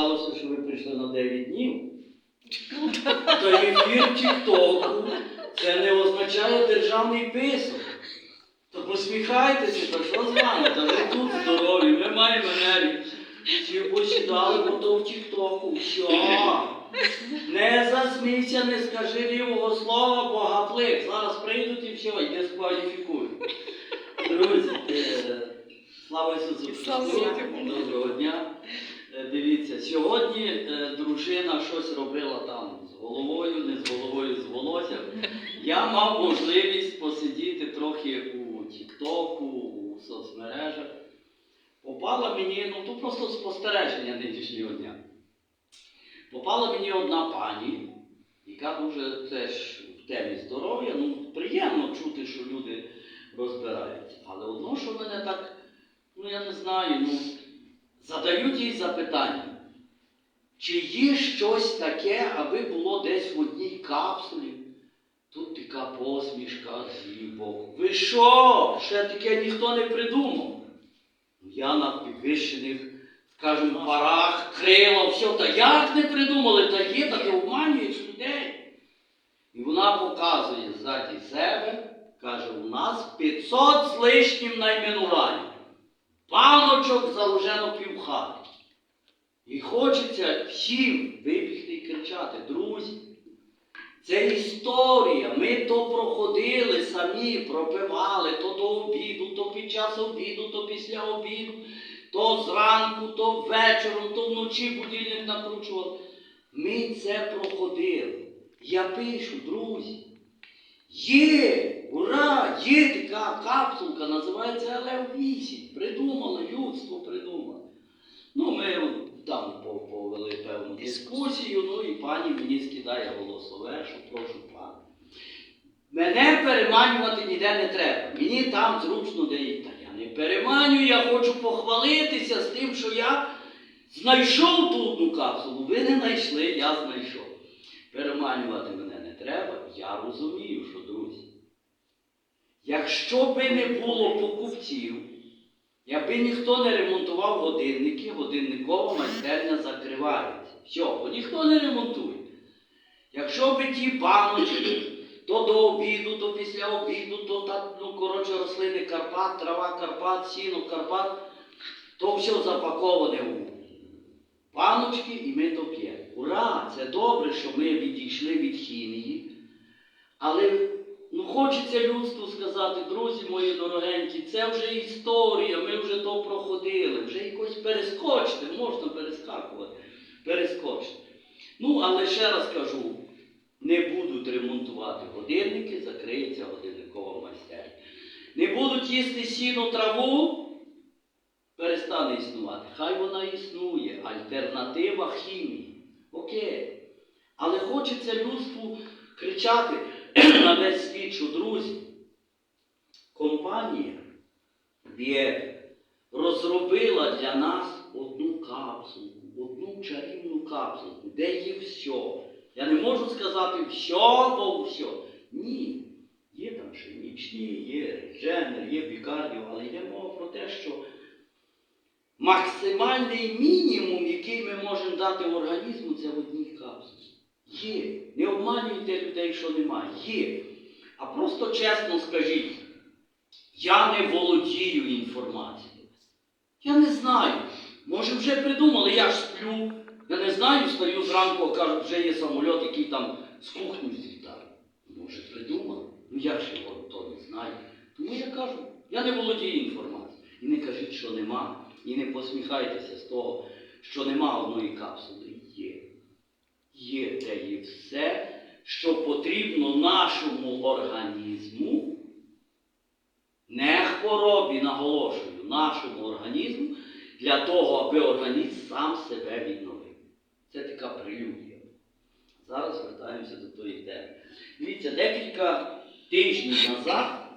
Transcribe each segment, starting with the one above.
здавалося, що ви прийшли на 9 днів. То ефір Тіктоку це не означає державний писок. То посміхайтеся, то що з вами? Та ви тут здорові, ми маємо енергію. Всі посідали, бо то в Тіктоку. Що? Не засмійся, не скажи лівого слова, бо гаплик. Зараз прийдуть і все, і дискваліфікують. Друзі, е, слава Ісусу Слава Христу! Ісусу! Доброго дня. Е, Дивіться, сьогодні е, дружина щось робила там з головою, не з головою, з волоссям. Я мав можливість посидіти трохи у Тіктоку, у соцмережах. Попала мені, ну то просто спостереження нинішнього дня. Попала мені одна пані, яка дуже теж в темі здоров'я. Ну, приємно чути, що люди розбираються. Але одно, що мене так, ну я не знаю, ну, задають їй запитання. Чи є щось таке, аби було десь в одній капсулі? Тут така посмішка з боку. Ви що? Ще таке ніхто не придумав. Я на підвищених, скажімо, парах, крила, все. Та як не придумали? Та є, таке обманюєш людей. І вона показує ззаді себе, каже, у нас 500 з лишнім найменувань. Паночок заложено півхати. І хочеться всім вибігти і кричати, друзі. Це історія. Ми то проходили самі, пропивали то до обіду, то під час обіду, то після обіду, то зранку, то вечором, то вночі будильник накручували. Ми це проходили. Я пишу, друзі. Є, ура! Є така капсулка, називається ЛФ-8. Придумали, людство придумало. Ну, ми там повели певну дискусію, ну і пані мені скидає голосове, що прошу пана. Мене переманювати ніде не треба. Мені там зручно де та я не переманюю, я хочу похвалитися з тим, що я знайшов ту одну капсулу. Ви не знайшли, я знайшов. Переманювати мене не треба, я розумію, що друзі. Якщо би не було покупців, якби ніхто не ремонтував годинники, годинникова майстерня закривається. Все, бо ніхто не ремонтує. Якщо би ті баночки, то до обіду, то після обіду, то так, ну, коротше, рослини Карпат, трава Карпат, сіно Карпат, то все запаковане у баночки і ми то п'ємо. Ура! Це добре, що ми відійшли від хімії. Але ну, хочеться людству сказати, друзі мої дорогенькі, це вже історія, ми вже то проходили, вже якось перескочте, можна перескакувати, перескочте. Ну, але ще раз кажу, не будуть ремонтувати годинники, закриється годинникова майстерня. Не будуть їсти сіну траву, перестане існувати. Хай вона існує, альтернатива хімії. Окей. Але хочеться людству кричати на весь друзі, компанія Вєр розробила для нас одну капсулку, одну чарівну капсулку, де є все. Я не можу сказати все, бо все. Ні. Є там пшеничні, є реженер, є бікардіо, але йде мова про те, що максимальний мінімум, який ми можемо дати організму, це в одній капсулі. Є. Не обманюйте людей, що немає. Є. А просто чесно скажіть, я не володію інформацією. Я не знаю. Може вже придумали, я ж сплю. Я не знаю, стою зранку, а кажуть, вже є самоліт, який там з кухні злітає. Може, придумали? Ну я ж його то не знаю. Тому я кажу, я не володію інформацією. І не кажіть, що нема. І не посміхайтеся з того, що нема одної капсули. Є. Де є все, що потрібно нашому організму, не хворобі, наголошую, нашому організму, для того, аби організм сам себе відновив. Це така прелюдія. Зараз вертаємося до тої теми. Дивіться, декілька тижнів назад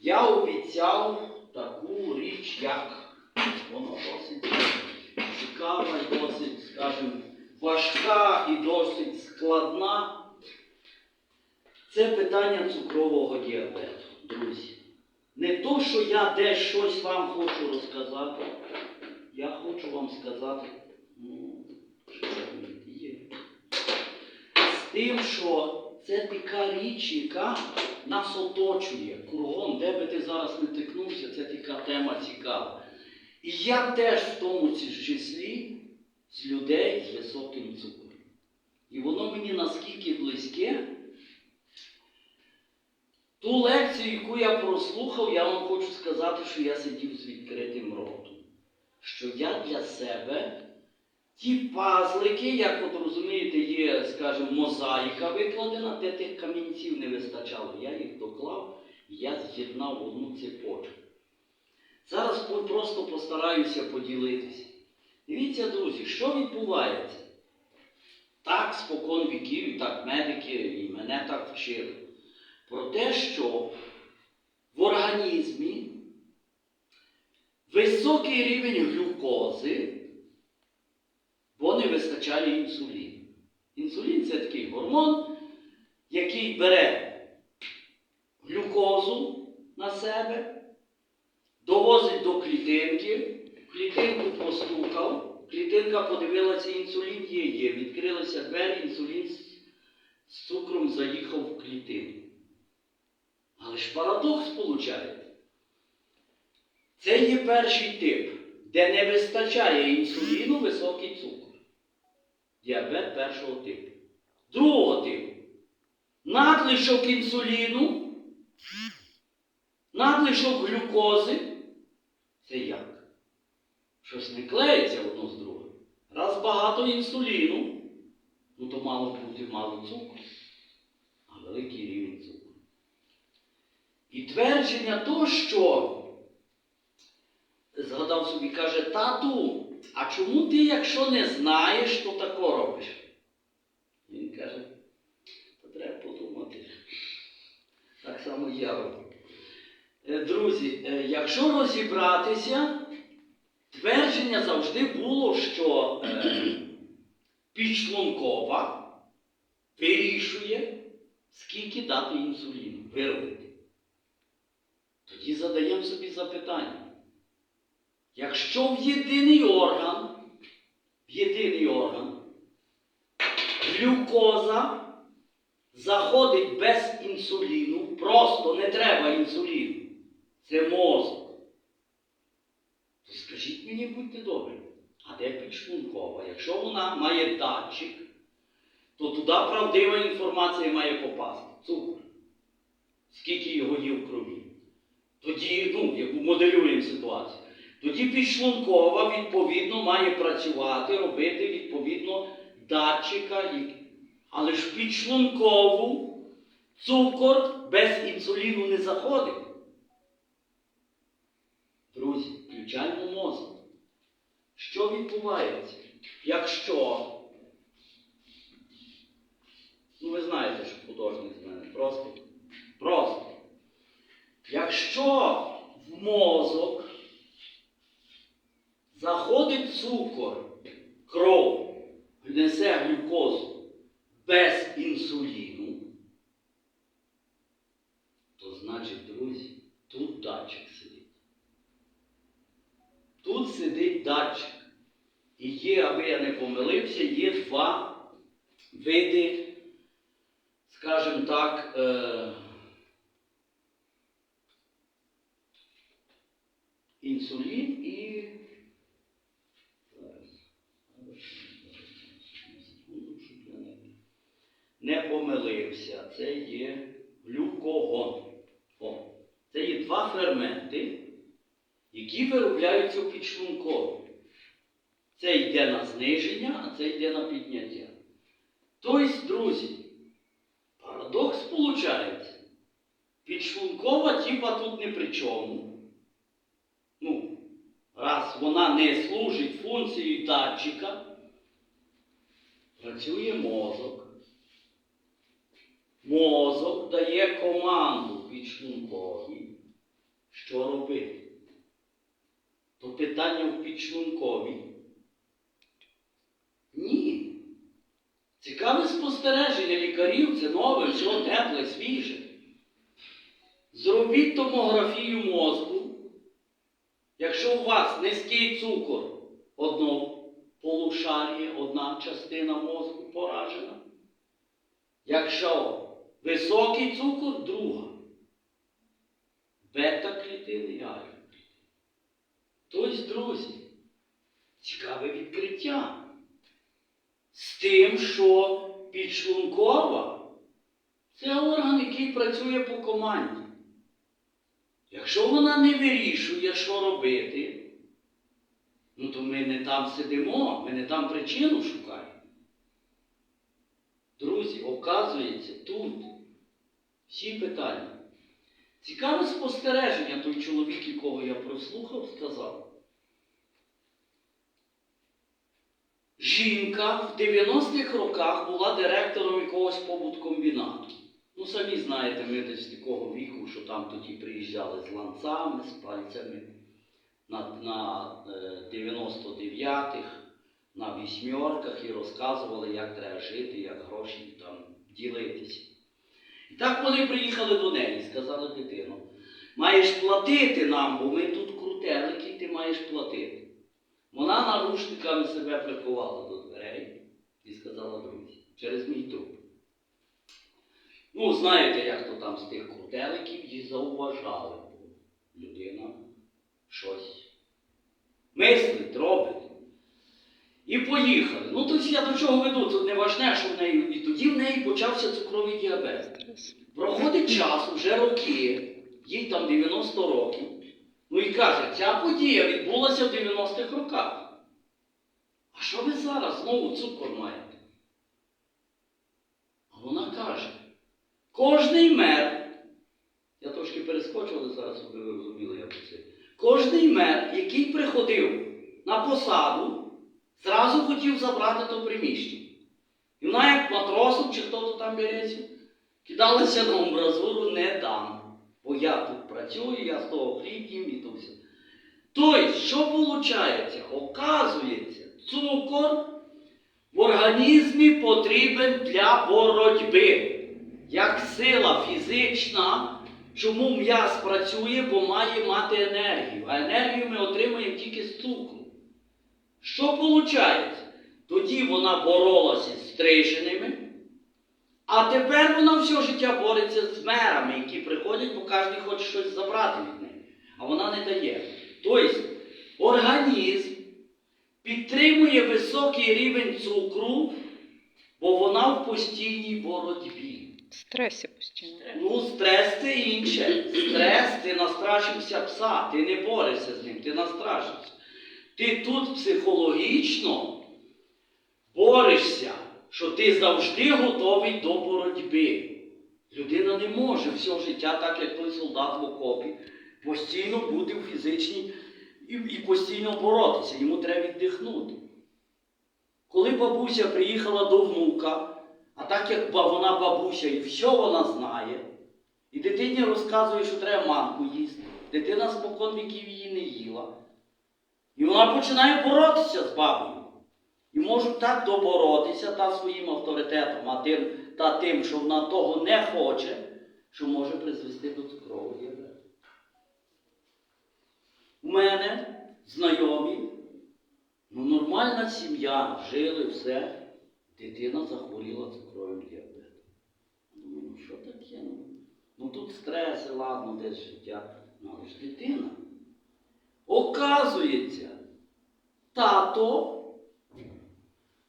я обіцяв таку річ, як воно досить цікава і досить, скажімо, важка і досить складна. Це питання цукрового діабету, друзі. Не то, що я десь щось вам хочу розказати, я хочу вам сказати Ну, що є. З тим, що це така річ, яка нас оточує кругом, де би ти зараз не тикнувся, це така тема цікава. І я теж в тому числі з людей з високим цукром. І воно мені наскільки близьке. Ту лекцію, яку я прослухав, я вам хочу сказати, що я сидів з відкритим ротом. Що я для себе ті пазлики, як от розумієте, є, скажімо, мозаїка викладена, де тих камінців не вистачало. Я їх доклав, і я з'єднав одну цепочку. Зараз просто постараюся поділитися. Дивіться, друзі, що відбувається? Так, спокон віків, і так медики і мене так вчили. Про те, що в організмі високий рівень глюкози, бо не вистачає інсуліну. Інсулін це такий гормон, який бере глюкозу на себе, довозить до клітинки, клітинку постукав, клітинка подивилася, інсулін є, є. Відкрилися двері, інсулін з, цукром заїхав в клітинку. Але ж парадокс виходить. Це є перший тип, де не вистачає інсуліну високий цукор. Діабет першого типу. Другого типу. Надлишок інсуліну, надлишок глюкози. Це як? Щось не клеїться одно з другим. Раз багато інсуліну, ну то мало бути мало цукру, а великий рівень цукру. І твердження то, що згадав собі, каже, тату, а чому ти, якщо не знаєш, то тако робиш? Він каже, то треба подумати. Так само я роблю. Е, Друзі, е, якщо розібратися, твердження завжди було, що е, підшлункова вирішує, скільки дати інсуліну, виробити. Тоді задаємо собі запитання. Якщо в єдиний орган, в єдиний орган, глюкоза заходить без інсуліну, просто не треба інсуліну, це мозок. Скажіть мені, будьте добрі, а де підшлункова? Якщо вона має датчик, то туди правдива інформація має попасти. Цукор. Скільки його є в крові. Тоді, ну, яку моделюємо ситуацію. Тоді підшлункова, відповідно, має працювати, робити відповідно датчика. Але ж підшлункову цукор без інсуліну не заходить. Друзі, включаємо мозок. Що відбувається? Якщо, ну ви знаєте, що художник з мене, просто, просто. Якщо в мозок заходить цукор, кров, несе глюкозу без інсуліну, то значить, друзі, тут датчик сидить. Тут сидить. І є, аби я не помилився, є два види, скажімо так, е, інсулін і. Не помилився. Це є глюкогон. О, це є два ферменти, які виробляються в підшлункові. Це йде на зниження, а це йде на підняття. Тобто, друзі, парадокс виходить. Підшлункова типа тут не при чому. Ну, раз вона не служить функції датчика, працює мозок. Мозок дає команду підшлунковій, що робити. То питання в підшлунковій. Ні. Цікаве спостереження лікарів, це нове, все тепле, свіже. Зробіть томографію мозку. Якщо у вас низький цукор однополушарний, шарі одна частина мозку поражена. Якщо високий цукор, друга. Бета-клітини і альфа. Тобто, друзі, цікаве відкриття. З тим, що підшлункова це орган, який працює по команді. Якщо вона не вирішує, що робити, ну то ми не там сидимо, ми не там причину шукаємо. Друзі, оказується, тут всі питання. Цікаве спостереження той чоловік, якого я прослухав, сказав. Жінка в 90-х роках була директором якогось побуткомбінату. Ну, самі знаєте, ми десь такого віку, що там тоді приїжджали з ланцами, з пальцями на, на е, 99-х, на вісьмерках і розказували, як треба жити, як гроші там ділитися. І так вони приїхали до неї і сказали дитину, маєш платити нам, бо ми тут крутелики, ти маєш платити. Вона нарушниками себе приховала до дверей і сказала друзі, через мій труп. Ну, знаєте, як то там з тих крутеликів її зауважали. Людина щось мислить, робить. Поїхали. Ну, тобто я до чого веду, тут не важне, що в неї. І тоді в неї почався цукровий діабет. Проходить час, вже роки, їй там 90 років. Ну і каже, ця подія відбулася в 90-х роках. А що ви зараз знову цукор маєте? А вона каже, кожний мер, я трошки перескочу, але зараз ви розуміли, як це. Кожний мер, який приходив на посаду, зразу хотів забрати то приміщення. І вона, як матросом, чи хто то там береться, кидалася на амбразуру, не дам. Бо я тут працюю, я з того хліб їм і то все. Тобто, що виходить? Оказується, цукор в організмі потрібен для боротьби. Як сила фізична, чому м'яз працює, бо має мати енергію. А енергію ми отримуємо тільки з цукру. Що виходить? Тоді вона боролася з стриженими, а тепер вона все життя бореться з мерами, які приходять, бо кожен хоче щось забрати від неї. А вона не дає. Тобто організм підтримує високий рівень цукру, бо вона в постійній боротьбі. Стресі постійно. Ну, стрес це інше. Стрес, ти настрашився пса, ти не борешся з ним, ти настрашився. Ти тут психологічно борешся, що ти завжди готовий до боротьби. Людина не може все життя, так як той солдат в окопі, постійно бути в фізичній і, і постійно боротися. Йому треба віддихнути. Коли бабуся приїхала до внука, а так як вона бабуся і все вона знає, і дитині розказує, що треба манку їсти, дитина спокон віків її не їла. І вона починає боротися з бабою. І можуть так доборотися та своїм авторитетом, а тим, та тим, що вона того не хоче, що може призвести до цукрового діабету. У мене знайомі, ну нормальна сім'я, жили все, дитина захворіла цукровим діабетом. Думаю, ну що таке? Ну, тут стреси, ладно, десь життя. Ну але ж дитина. Оказується, тато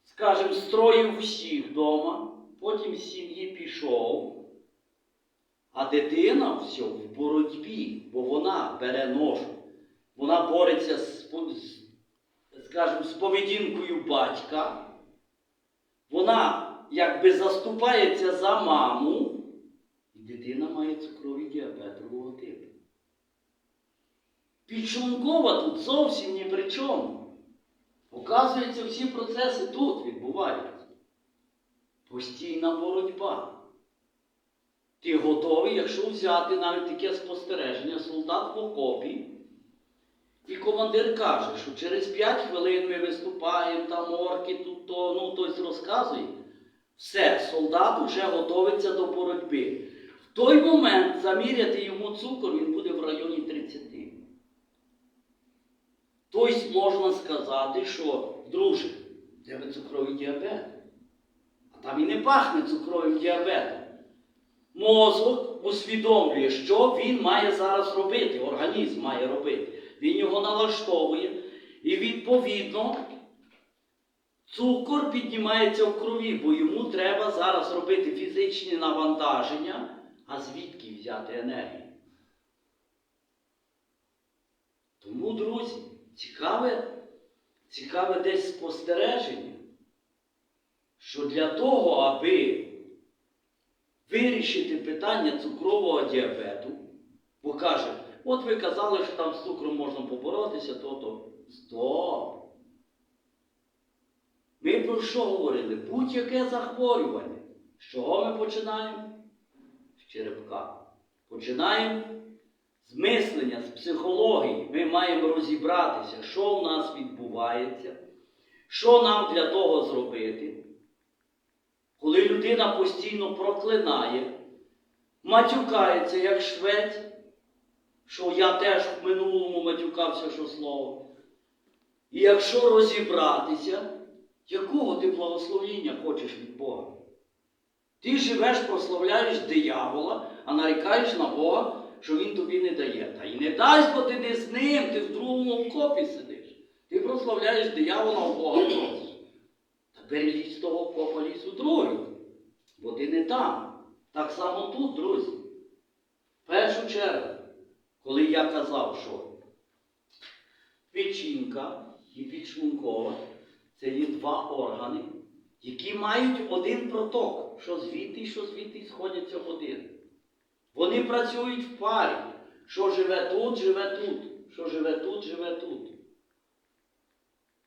скажімо, строїв всіх вдома, потім з сім'ї пішов, а дитина все в боротьбі, бо вона бере ношу. Вона бореться з, скажімо, з поведінкою батька. Вона якби заступається за маму, і дитина має цукровий діабет другого типу. Підшлункова тут зовсім ні при чому. Оказується, всі процеси тут відбуваються. Постійна боротьба. Ти готовий, якщо взяти навіть таке спостереження, солдат в окопі, і командир каже, що через 5 хвилин ми виступаємо, там орки, тут то, ну хтось розказує. Все, солдат вже готовиться до боротьби. В той момент заміряти йому цукор, він буде в районі 30. Тобто можна сказати, що, друже, для і не пахне цукровим діабетом. Мозок усвідомлює, що він має зараз робити, організм має робити. Він його налаштовує, і відповідно цукор піднімається в крові, бо йому треба зараз робити фізичні навантаження, а звідки взяти енергію. Тому, друзі, цікаве, цікаве десь спостереження, що для того, аби вирішити питання цукрового діабету, бо каже, от ви казали, що там з цукром можна поборотися, то-то. Стоп! Ми про що говорили? Будь-яке захворювання. З чого ми починаємо? З черепка. Починаємо з мислення, з психології. Ми маємо розібратися, що в нас відбувається, що нам для того зробити. Коли людина постійно проклинає, матюкається як швець, що я теж в минулому матюкався, що слово. І якщо розібратися, якого ти благословіння хочеш від Бога? Ти живеш, прославляєш диявола, а нарікаєш на Бога, що він тобі не дає. Та й не дасть, бо ти не з ним, ти в другому окопі сидиш. Ти прославляєш диявола, а Бога просиш. Та перелізь з того окопа лізь у другий, бо ти не там. Так само тут, друзі. В першу чергу, коли я казав, що печінка і підшлункова це є два органи, які мають один проток, що звідти, що звідти сходяться в один. Вони працюють в парі. Що живе тут, живе тут. Що живе тут, живе тут.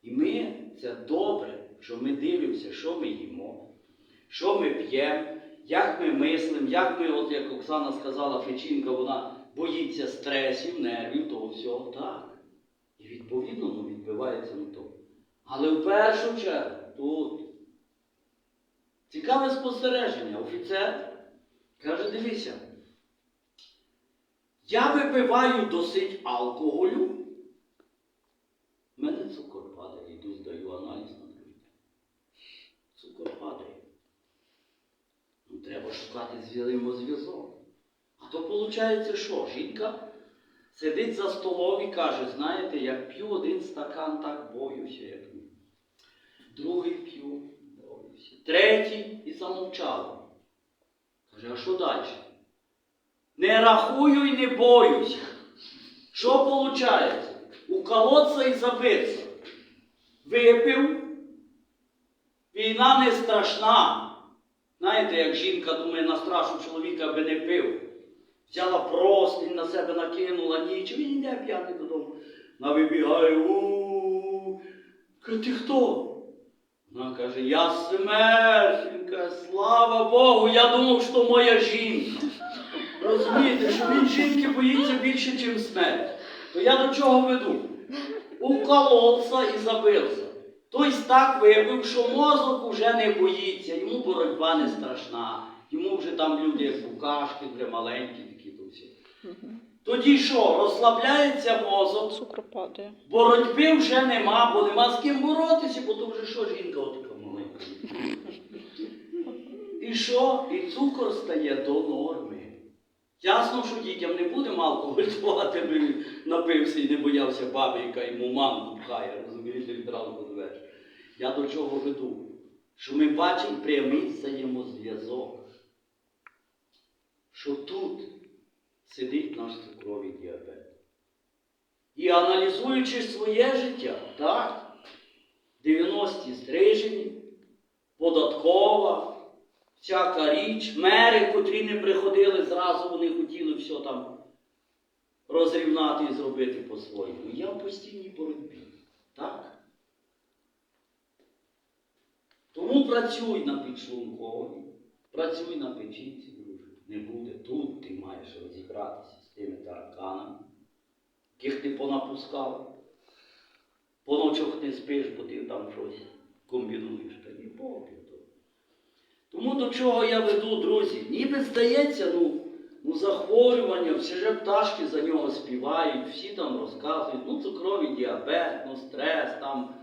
І ми це добре, що ми дивимося, що ми їмо, що ми п'ємо, як ми мислимо, як ми, от як Оксана сказала, Фечінка, вона боїться стресів, нервів, того всього. Так. І відповідно ну, відбивається на тому. Але в першу чергу тут. Цікаве спостереження. Офіцер каже, дивися, я випиваю досить алкоголю. Мене цукор падає, йду здаю аналіз на другий. Цукор падає. Ну, треба шукати взаємозв'язок. А то виходить, що? Жінка сидить за столом і каже, знаєте, як п'ю один стакан, так боюся, як ні. Другий п'ю, боюся. Третій і замовчала. Каже, а що далі? Не рахую і не боюся. Що виходить? Уколоться і забитися. Випив. Війна не страшна. Знаєте, як жінка думає на страшу чоловіка, аби не пив. Взяла простинь на себе накинула ніч, він йде п'яний додому. Вона вибігає, у ти хто? Вона каже, я смерть. Слава Богу, я думав, що моя жінка. Розумієте, що він жінки боїться більше, ніж смерть. То я до чого веду? Укололся і забився. Тобто так випив, що мозок уже не боїться, йому боротьба не страшна. Йому вже там люди, як букашки, вже маленькі такі то всі. Тоді що, розслабляється мозок, Цукор падає. боротьби вже нема, бо нема з ким боротися, бо то вже що жінка отака маленька. І що? І цукор стає до норми. Ясно, що дітям не будемо алкоголь давати, аби напився і не боявся баби, яка йому мамку пхає, розумієте, від ранку до. Я до чого веду? Що ми бачимо прямий взаємозв'язок. Що тут сидить наш цукровий діабет. І аналізуючи своє життя, так, 90-ті стрижені, податкова, всяка річ, мери, котрі не приходили, зразу вони хотіли все там розрівнати і зробити по-своєму. Я в постійній боротьбі. Так? Тому працюй на підшлунковій, працюй на печінці, друже. Не буде тут, ти маєш розібратися з тими тараканами, яких ти понапускав. По ночах не спиш, бо ти там щось комбінуєш. Та ні Бог. Тому до чого я веду, друзі? Ніби здається, ну, ну захворювання, всі же пташки за нього співають, всі там розказують, ну цукровий діабет, ну стрес, там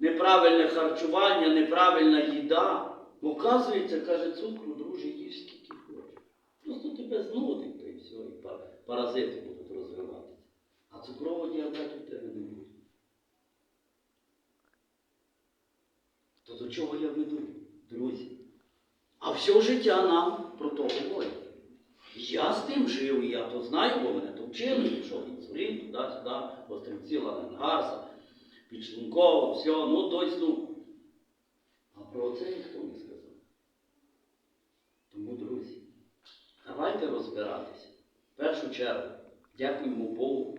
неправильне харчування, неправильна їда. Бо вказується, каже, цукру, друже, їж скільки хочеш. Просто тебе знудить, та і все, і паразити будуть розвиватися. А цукрового діабету в тебе не буде. То до чого я веду, друзі? А все життя нам про то говорить. Я з тим жив, я то знаю, бо мене то вчили, що інсулін, туди-сюди, острівці, ланенгарса, підшлунково, все, ну дось, ну. А про це ніхто не сказав. Тому, друзі, давайте розбиратися. В першу чергу, дякуємо Богу,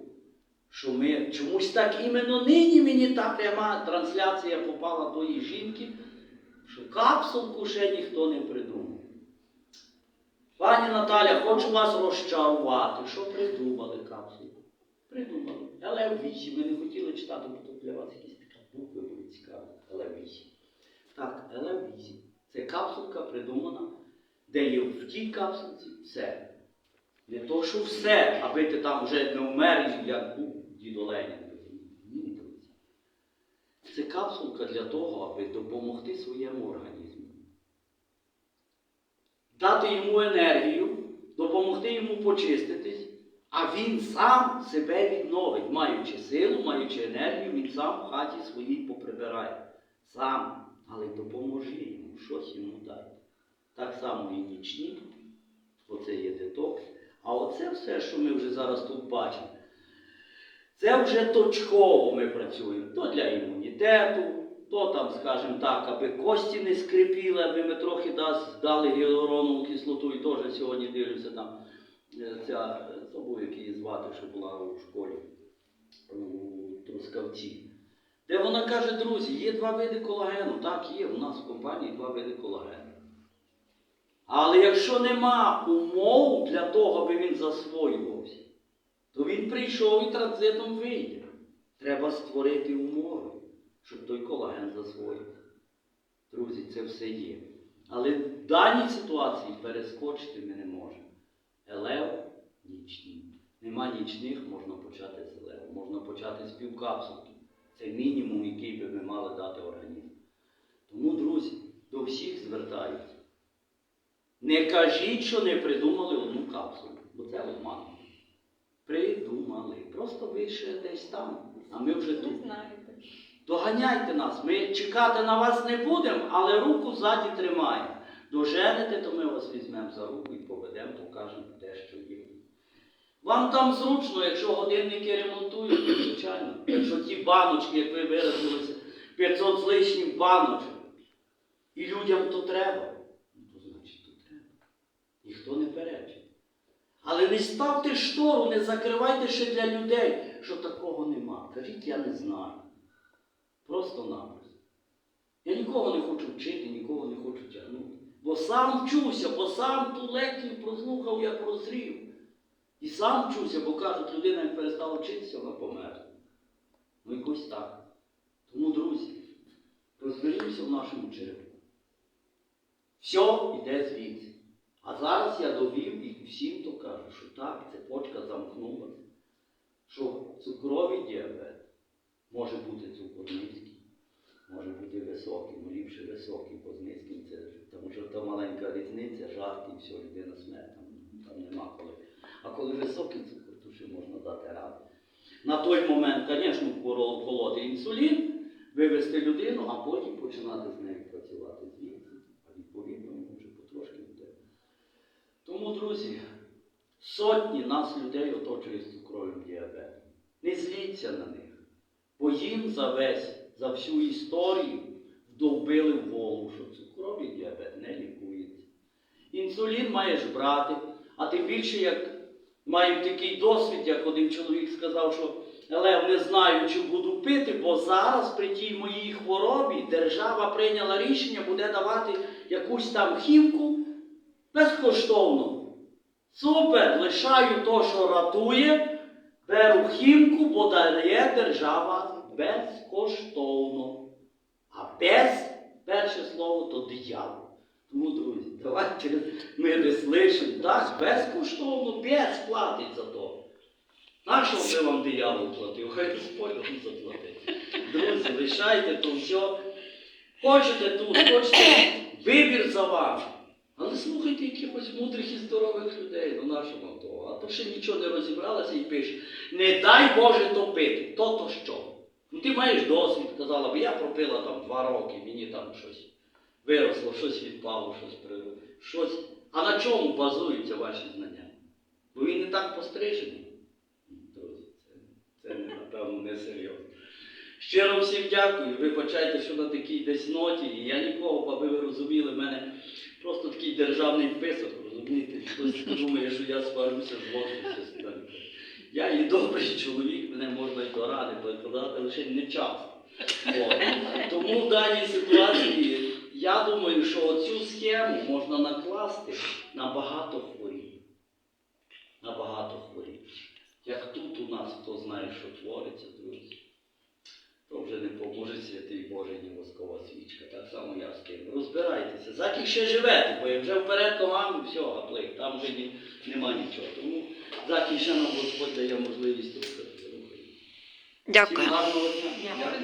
що ми чомусь так іменно нині мені та пряма трансляція попала тої жінки, що капсулку ще ніхто не придумав. Пані Наталя, хочу вас розчарувати. Що придумали капсулку? Придумали. ЛФ8. Ми не хотіли читати, бо тут для вас якісь такі букви будуть цікаві. ЛФ8. Так, ЛФ8. Це капсулка придумана, де є в тій капсулці все. Не то, що все, аби ти там вже не вмер, як був дідо Ленін. Ні, друзі. Це капсулка для того, аби допомогти своєму організму. Дати йому енергію, допомогти йому почиститись, а він сам себе відновить, маючи силу, маючи енергію, він сам в хаті своїй поприбирає. Сам, але допоможи йому, щось йому дай. Так само і нічник, оце є детокс. А оце все, що ми вже зараз тут бачимо, це вже точково ми працюємо. То для імунітету, то там, скажімо так, аби кості не скрипіли, аби ми трохи дали гіалуронову кислоту, і теж сьогодні дивлюся там е, ця, е, забув, її звати, що була у школі у Трускавці. Де вона каже, друзі, є два види колагену. Так, є у нас в компанії два види колагену. Але якщо нема умов для того, аби він засвоювався, то він прийшов і транзитом вийде. Треба створити умови, щоб той колаген засвоївся. Друзі, це все є. Але в даній ситуації перескочити ми не можемо. Елев нічні. Нема нічних, можна почати з елеву. Можна почати з півкапсулки. Це мінімум, який би ми мали дати організму. Тому, друзі, до всіх звертаюся. Не кажіть, що не придумали одну капсулу, бо це обман. Придумали. Просто ви ще десь там, а ми вже тут. Доганяйте нас, ми чекати на вас не будемо, але руку ззаді тримаємо. Доженете, то ми вас візьмемо за руку і поведемо, покажемо те, що є. Вам там зручно, якщо годинники ремонтують, то звичайно. Якщо ті баночки, як ви виразилися, 500 з лишнім баночок, і людям то треба, ну то значить то треба. Ніхто не перечить. Але не ставте штору, не закривайте ще для людей, що такого нема. Кажіть, я не знаю. Просто-напросто. Я нікого не хочу вчити, нікого не хочу тягнути. Бо сам вчуся, бо сам ту лекцію прослухав, як прозрів. І сам вчуся, бо кажуть, людина як перестала вчитися, вона померла. Ну якось так. Тому, друзі, розберімося в нашому черепу. Все йде звідси. А зараз я довів всім то кажу, що так, цепочка замкнулася, що цукровий діабет може бути цукор низький, може бути високий, ну ліпше високий, бо з низьким це тому що та маленька різниця, жарт і все, людина смерть, там, там нема коли. А коли високий цукор, то ще можна дати раду. На той момент, звісно, колоти інсулін, вивести людину, а потім починати з нею працювати звідси, а відповідно йому вже потрошки буде. Тому, друзі, сотні нас людей оточують цукровим діабетом. Не зліться на них, бо їм за весь, за всю історію вдовбили в голову, що цукровий діабет не лікується. Інсулін маєш брати, а тим більше, як маємо такий досвід, як один чоловік сказав, що Лев не знаю, чи буду пити, бо зараз при тій моїй хворобі держава прийняла рішення, буде давати якусь там хімку безкоштовно. Супер! Лишаю то, що ратує, беру хімку, бо дає держава безкоштовно. А без, перше слово, то диявол. Тому, друзі, давайте ми не слышимо. Так, безкоштовно, без платить за то. Нащо би вам диявол платив? Хай Господь вам заплатить. Друзі, лишайте то все. Хочете тут, хочете Вибір за вами. Але слухайте якихось мудрих і здорових людей, ну нашому того. А то ще нічого не розібралася і пише. Не дай Боже топити, то то що? Ну ти маєш досвід, казала би, я пропила там два роки, мені там щось виросло, щось відпало, щось природило. Щось. А на чому базуються ваші знання? Бо він не так пострижений. Друзі, це, це напевно не серйозно. Щиро всім дякую. Вибачайте, що на такій десь ноті. І я нікого, аби ви розуміли, в мене просто такий державний вписок, розумієте? Хтось думає, що я сварюся з щось. Я і добрий чоловік, мене можна і до ради перекладати, лише не. От. Тому в даній ситуації я думаю, що цю схему можна накласти на багато хворів. На багато хворів. Як тут у нас, хто знає, що твориться, друзі, то вже не поможе святий Божий ні воскова свічка. Так само я з тим. Розбирайтеся, заки ще живете, бо я вже вперед команду, все, гаплик, там вже ні, нема нічого. Тому заки ще нам Господь дає можливість рухати. рухаємося. Дякую. Всім гарного дня. Дякую.